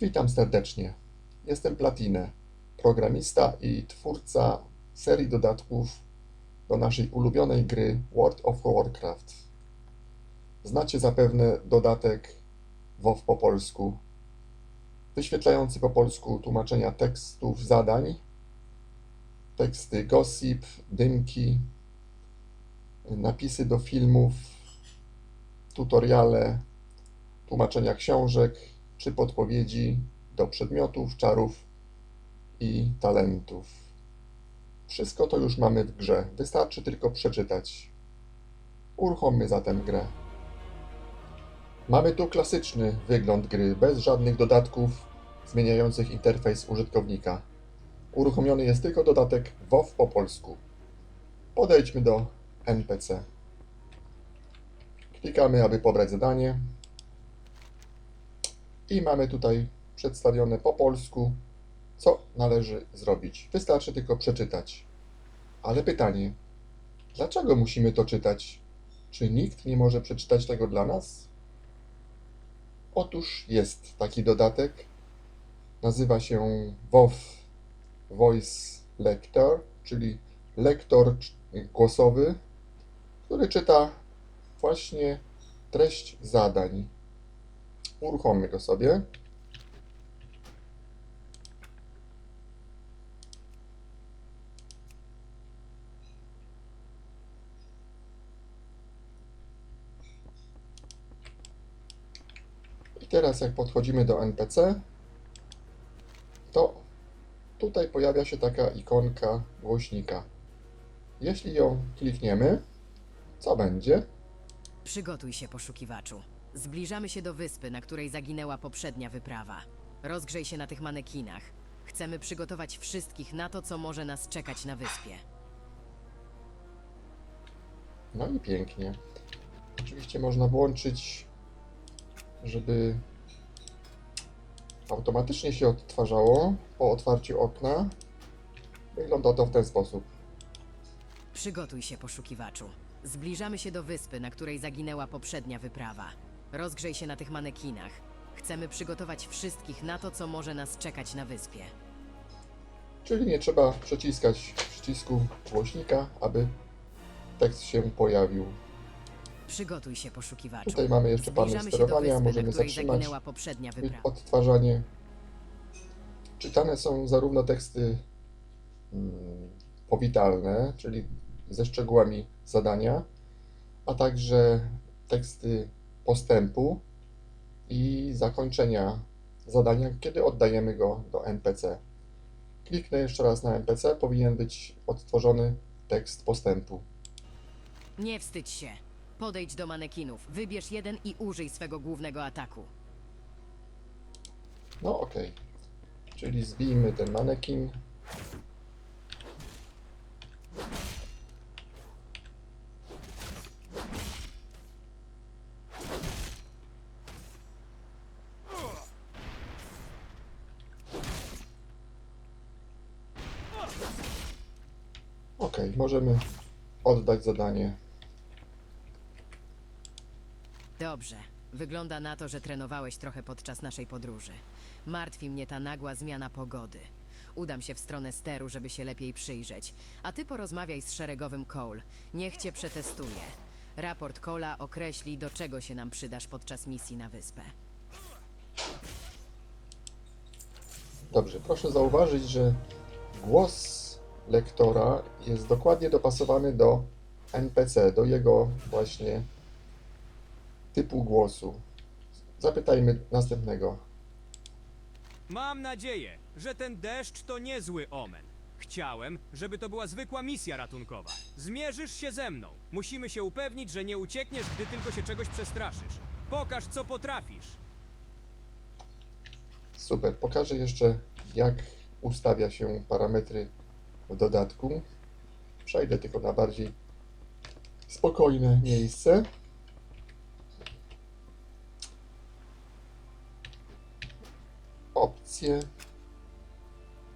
Witam serdecznie. Jestem Platinę, programista i twórca serii dodatków do naszej ulubionej gry World of Warcraft. Znacie zapewne dodatek WoW po polsku, wyświetlający po polsku tłumaczenia tekstów zadań, teksty gossip, dymki, napisy do filmów, tutoriale, tłumaczenia książek czy podpowiedzi do przedmiotów, czarów i talentów. Wszystko to już mamy w grze, wystarczy tylko przeczytać. Uruchommy zatem grę. Mamy tu klasyczny wygląd gry, bez żadnych dodatków zmieniających interfejs użytkownika. Uruchomiony jest tylko dodatek WoW po polsku. Podejdźmy do NPC. Klikamy, aby pobrać zadanie. I mamy tutaj przedstawione po polsku, co należy zrobić. Wystarczy tylko przeczytać. Ale pytanie, dlaczego musimy to czytać? Czy nikt nie może przeczytać tego dla nas? Otóż jest taki dodatek. Nazywa się WoW Voice Lector, czyli lektor głosowy, który czyta właśnie treść zadań. Uruchommy go sobie. I teraz jak podchodzimy do NPC, to tutaj pojawia się taka ikonka głośnika. Jeśli ją klikniemy, co będzie? Przygotuj się, poszukiwaczu. Zbliżamy się do wyspy, na której zaginęła poprzednia wyprawa. Rozgrzej się na tych manekinach. Chcemy przygotować wszystkich na to, co może nas czekać na wyspie. No i pięknie. Oczywiście można włączyć, żeby automatycznie się odtwarzało po otwarciu okna. Wygląda to w ten sposób. Przygotuj się, poszukiwaczu. Zbliżamy się do wyspy, na której zaginęła poprzednia wyprawa. Rozgrzej się na tych manekinach. Chcemy przygotować wszystkich na to, co może nas czekać na wyspie. Czyli nie trzeba przyciskać przycisku głośnika, aby tekst się pojawił. Przygotuj się, poszukiwaczu. Tutaj mamy jeszcze panel Zbliżamy się do sterowania, wyspy, możemy której zatrzymać zaginęła poprzednia wyprawa. odtwarzanie. Czytane są zarówno teksty mm, powitalne, czyli ze szczegółami zadania, a także teksty postępu i zakończenia zadania, kiedy oddajemy go do NPC. Kliknę jeszcze raz na NPC, powinien być odtworzony tekst postępu. Nie wstydź się. Podejdź do manekinów, wybierz jeden i użyj swego głównego ataku. No okej. Czyli zbijmy ten manekin. Okej, możemy oddać zadanie. Dobrze. Wygląda na to, że trenowałeś trochę podczas naszej podróży. Martwi mnie ta nagła zmiana pogody. Udam się w stronę steru, żeby się lepiej przyjrzeć. A ty porozmawiaj z szeregowym Cole. Niech cię przetestuje. Raport Cola określi, do czego się nam przydasz podczas misji na wyspę. Dobrze, proszę zauważyć, że głos lektora jest dokładnie dopasowany do NPC, do jego właśnie typu głosu. Zapytajmy następnego. Mam nadzieję, że ten deszcz to niezły omen. Chciałem, żeby to była zwykła misja ratunkowa. Zmierzysz się ze mną. Musimy się upewnić, że nie uciekniesz, gdy tylko się czegoś przestraszysz. Pokaż, co potrafisz. Super, pokażę jeszcze, jak ustawia się parametry dodatku. Przejdę tylko na bardziej spokojne miejsce. Opcje,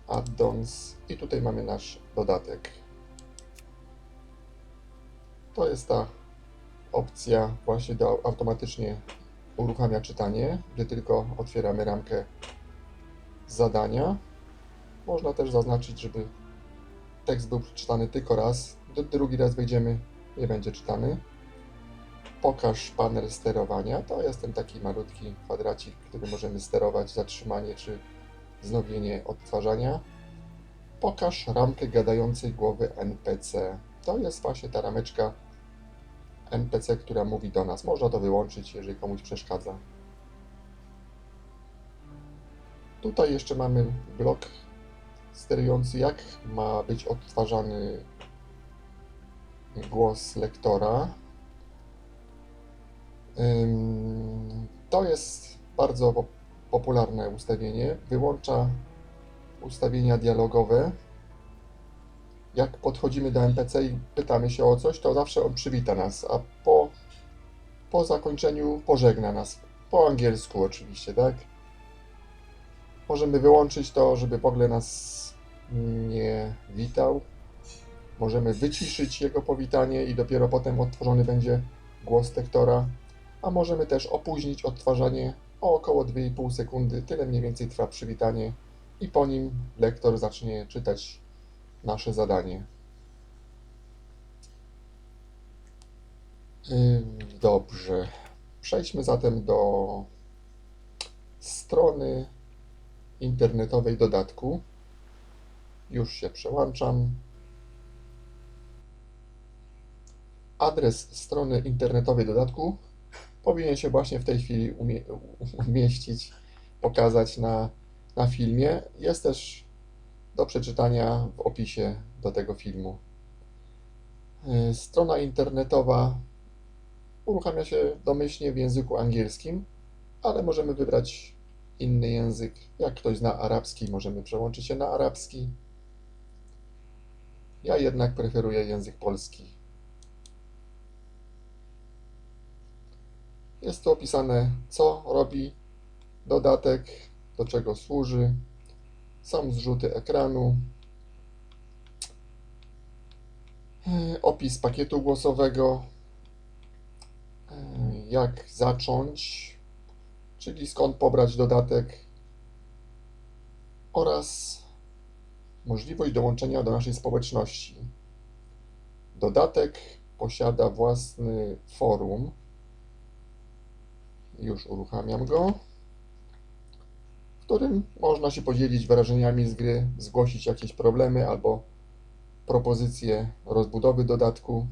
add-ons i tutaj mamy nasz dodatek. To jest ta opcja właśnie do automatycznie uruchamia czytanie, gdy tylko otwieramy ramkę zadania. Można też zaznaczyć, żeby tekst był przeczytany tylko raz. Drugi raz wejdziemy, nie będzie czytany. Pokaż panel sterowania. To jest ten taki malutki kwadracik, który możemy sterować zatrzymanie czy wznowienie odtwarzania. Pokaż ramkę gadającej głowy NPC. To jest właśnie ta rameczka NPC, która mówi do nas. Można to wyłączyć, jeżeli komuś przeszkadza. Tutaj jeszcze mamy blok sterujący, jak ma być odtwarzany głos lektora. To jest bardzo po- popularne ustawienie. Wyłącza ustawienia dialogowe. Jak podchodzimy do NPC i pytamy się o coś, to zawsze on przywita nas, a po, po zakończeniu pożegna nas. Po angielsku oczywiście, tak? Możemy wyłączyć to, żeby w ogóle nas nie witał. Możemy wyciszyć jego powitanie i dopiero potem odtworzony będzie głos lektora. A możemy też opóźnić odtwarzanie o około 2,5 sekundy. Tyle mniej więcej trwa przywitanie i po nim lektor zacznie czytać nasze zadanie. Dobrze. Przejdźmy zatem do strony internetowej dodatku. Już się przełączam. Adres strony internetowej dodatku powinien się właśnie w tej chwili umie umieścić, pokazać na, na filmie. Jest też do przeczytania w opisie do tego filmu. Y, Strona internetowa uruchamia się domyślnie w języku angielskim, ale możemy wybrać inny język. Jak ktoś zna arabski, możemy przełączyć się na arabski. Ja jednak preferuję język polski. Jest tu opisane, co robi dodatek, do czego służy. Są zrzuty ekranu. Yy, Opis pakietu głosowego. Yy, Jak zacząć, czyli skąd pobrać dodatek. Oraz możliwość dołączenia do naszej społeczności. Dodatek posiada własny forum. Już uruchamiam go w którym można się podzielić wrażeniami z gry, zgłosić jakieś problemy albo propozycje rozbudowy dodatku.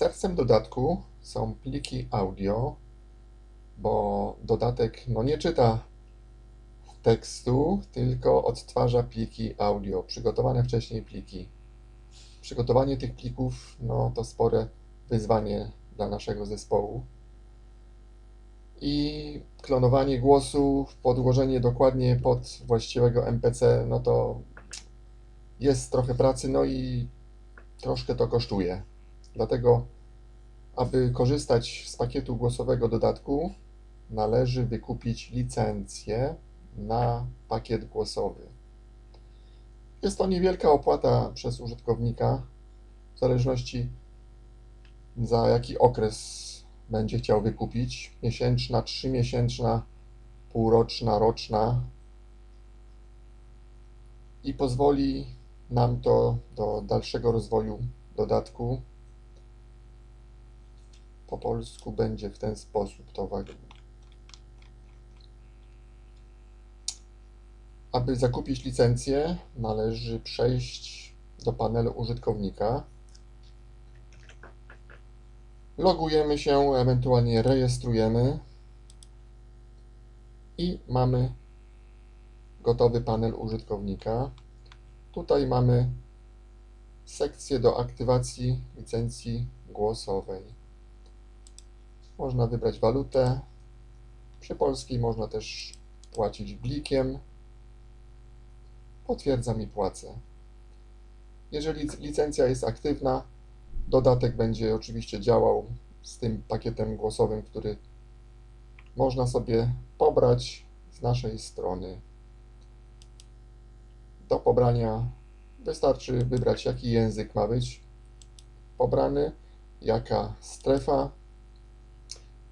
Sercem dodatku są pliki audio, bo dodatek no nie czyta tekstu, tylko odtwarza pliki audio, przygotowane wcześniej pliki. Przygotowanie tych plików no, to spore wyzwanie dla naszego zespołu i klonowanie głosu, podłożenie dokładnie pod właściwego NPC, no to jest trochę pracy, no i troszkę to kosztuje. Dlatego, aby korzystać z pakietu głosowego dodatku, należy wykupić licencję na pakiet głosowy. Jest to niewielka opłata przez użytkownika, w zależności za jaki okres będzie chciał wykupić. Miesięczna, trzymiesięczna, półroczna, roczna. I pozwoli nam to do dalszego rozwoju dodatku. Po polsku będzie w ten sposób to wa- Aby zakupić licencję, należy przejść do panelu użytkownika. Logujemy się, ewentualnie rejestrujemy i mamy gotowy panel użytkownika. Tutaj mamy sekcję do aktywacji licencji głosowej. Można wybrać walutę. Przy polskiej można też płacić blikiem. Potwierdzam i płacę. Jeżeli licencja jest aktywna, Dodatek będzie oczywiście działał z tym pakietem głosowym, który można sobie pobrać z naszej strony. Do pobrania wystarczy wybrać, jaki język ma być pobrany, jaka strefa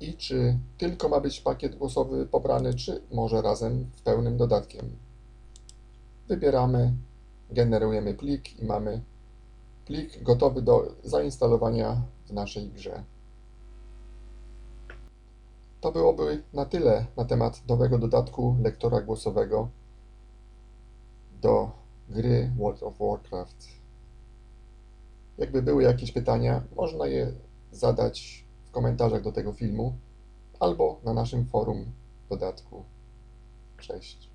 i czy tylko ma być pakiet głosowy pobrany, czy może razem z pełnym dodatkiem. Wybieramy, generujemy plik i mamy plik gotowy do zainstalowania w naszej grze. To byłoby na tyle na temat nowego dodatku lektora głosowego do gry World of Warcraft. Jakby były jakieś pytania, można je zadać komentarzach do tego filmu albo na naszym forum dodatku. Cześć.